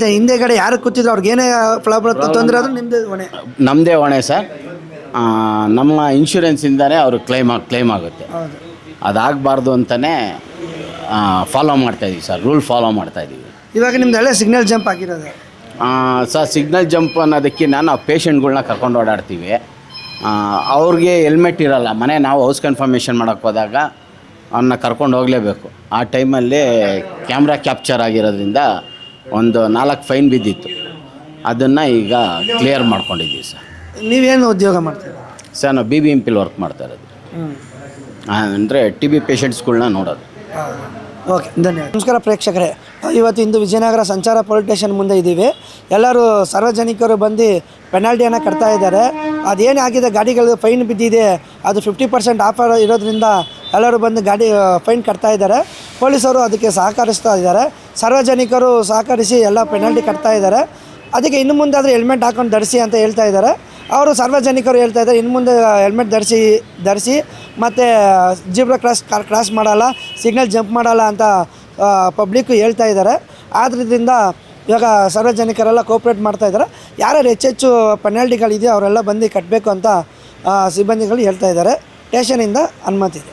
ಕಡೆ ಯಾರು ಕೂತಿದ್ರು ಅವ್ರಿಗೆ ಏನೇ ಪ್ರಾಬ್ಲಮ್ ತೊಂದರೆ ಆದರೂ ನಿಮ್ಮದೇ ಹೊಣೆ. ನಮ್ಮದೇ ಹೊಣೆ ಸರ್. ಆ, ನಮ್ಮ ಇನ್ಶೂರೆನ್ಸಿಂದನೇ ಅವರು ಕ್ಲೈಮ್ ಕ್ಲೈಮ್ ಆಗುತ್ತೆ. ಹೌದು. ಅದಾಗಬಾರ್ದು ಅಂತಲೇ ಫಾಲೋ ಮಾಡ್ತಾ ಇದ್ದೀವಿ ಸರ್. ರೂಲ್ ಫಾಲೋ ಮಾಡ್ತಾಯಿದ್ದೀವಿ ಇವಾಗ ನಿಮ್ದು ಹಳೆ ಸಿಗ್ನಲ್ ಜಂಪ್ ಆಗಿರೋದು. ಸರ್ ಸಿಗ್ನಲ್ ಜಂಪ್ ಅನ್ನೋದಕ್ಕಿ ನಾನು ಪೇಷಂಟ್ಗಳ್ನ ಕರ್ಕೊಂಡು ಓಡಾಡ್ತೀವಿ. ಆ, ಅವ್ರಿಗೆ ಹೆಲ್ಮೆಟ್ ಇರಲ್ಲ. ಮನೆ ನಾವು ಹೌಸ್ ಕನ್ಫರ್ಮೇಷನ್ ಮಾಡೋಕ್ಕೆ ಹೋದಾಗ ಅವನ್ನ ಕರ್ಕೊಂಡು ಹೋಗಲೇಬೇಕು. ಆ ಟೈಮಲ್ಲಿ ಕ್ಯಾಮ್ರಾ ಕ್ಯಾಪ್ಚರ್ ಆಗಿರೋದ್ರಿಂದ ಒಂದು ನಾಲ್ಕು ಫೈನ್ ಬಿದ್ದಿತ್ತು. ಅದನ್ನು ಈಗ ಕ್ಲಿಯರ್ ಮಾಡ್ಕೊಂಡಿದ್ದೀವಿ ಸರ್. ನೀವೇನು ಉದ್ಯೋಗ ಮಾಡ್ತೀರಾ? ಸರ್ ನಾವು ಬಿ ಬಿ ಎಂ ಪಿಲ್ ವರ್ಕ್ ಮಾಡ್ತಾ ಇರೋದು. ಅಂದರೆ ಟಿ ಬಿ ಪೇಷಂಟ್ಸ್ಗಳ್ನ ನೋಡೋದು. ಓಕೆ ಧನ್ಯವಾದ. ನಮಸ್ಕಾರ ಪ್ರೇಕ್ಷಕರೇ. ಇವತ್ತು ಇಂದು ವಿಜಯನಗರ ಸಂಚಾರ ಪೊಲೀಸ್ ಸ್ಟೇಷನ್ ಮುಂದೆ ಇದ್ದೀವಿ. ಎಲ್ಲರೂ ಸಾರ್ವಜನಿಕರು ಬಂದು ಪೆನಾಲ್ಟಿಯನ್ನು ಕಟ್ತಾ ಇದ್ದಾರೆ. ಅದೇನಾಗಿದೆ ಗಾಡಿಗಳು ಫೈನ್ ಬಿದ್ದಿದೆ. ಅದು ಫಿಫ್ಟಿ ಪರ್ಸೆಂಟ್ ಆಫರ್ ಇರೋದ್ರಿಂದ ಎಲ್ಲರೂ ಬಂದು ಗಾಡಿ ಫೈನ್ ಕಟ್ತಾ ಇದ್ದಾರೆ. ಪೊಲೀಸರು ಅದಕ್ಕೆ ಸಹಕರಿಸ್ತಾ ಇದ್ದಾರೆ. ಸಾರ್ವಜನಿಕರು ಸಹಕರಿಸಿ ಎಲ್ಲ ಪೆನಾಲ್ಟಿ ಕಟ್ತಾ ಇದ್ದಾರೆ. ಅದಕ್ಕೆ ಇನ್ನು ಮುಂದೆ ಆದರೆ ಹೆಲ್ಮೆಟ್ ಹಾಕೊಂಡು ಧರಿಸಿ ಅಂತ ಹೇಳ್ತಾ ಇದ್ದಾರೆ. ಅವರು ಸಾರ್ವಜನಿಕರು ಹೇಳ್ತಾ ಇದ್ದಾರೆ, ಇನ್ನು ಮುಂದೆ ಹೆಲ್ಮೆಟ್ ಧರಿಸಿ ಧರಿಸಿ ಮತ್ತು ಜಿಬ್ರಾ ಕ್ರಾಸ್ ಕ್ರಾಸ್ ಮಾಡಲ್ಲ ಸಿಗ್ನಲ್ ಜಂಪ್ ಮಾಡಲ್ಲ ಅಂತ ಪಬ್ಲಿಕ್ಕು ಹೇಳ್ತಾ ಇದ್ದಾರೆ. ಆದ್ದರಿಂದ ಇವಾಗ ಸಾರ್ವಜನಿಕರೆಲ್ಲ ಕೋಪ್ರೇಟ್ ಮಾಡ್ತಾ ಇದ್ದಾರೆ. ಯಾರ್ಯಾರು ಹೆಚ್ಚೆಚ್ಚು ಪೆನಾಲ್ಟಿಗಳಿದೆಯೋ ಅವರೆಲ್ಲ ಬಂದು ಕಟ್ಟಬೇಕು ಅಂತ ಸಿಬ್ಬಂದಿಗಳು ಹೇಳ್ತಾ ಇದ್ದಾರೆ. ಸ್ಟೇಷನಿಂದ ಅನುಮತಿ ಇದೆ.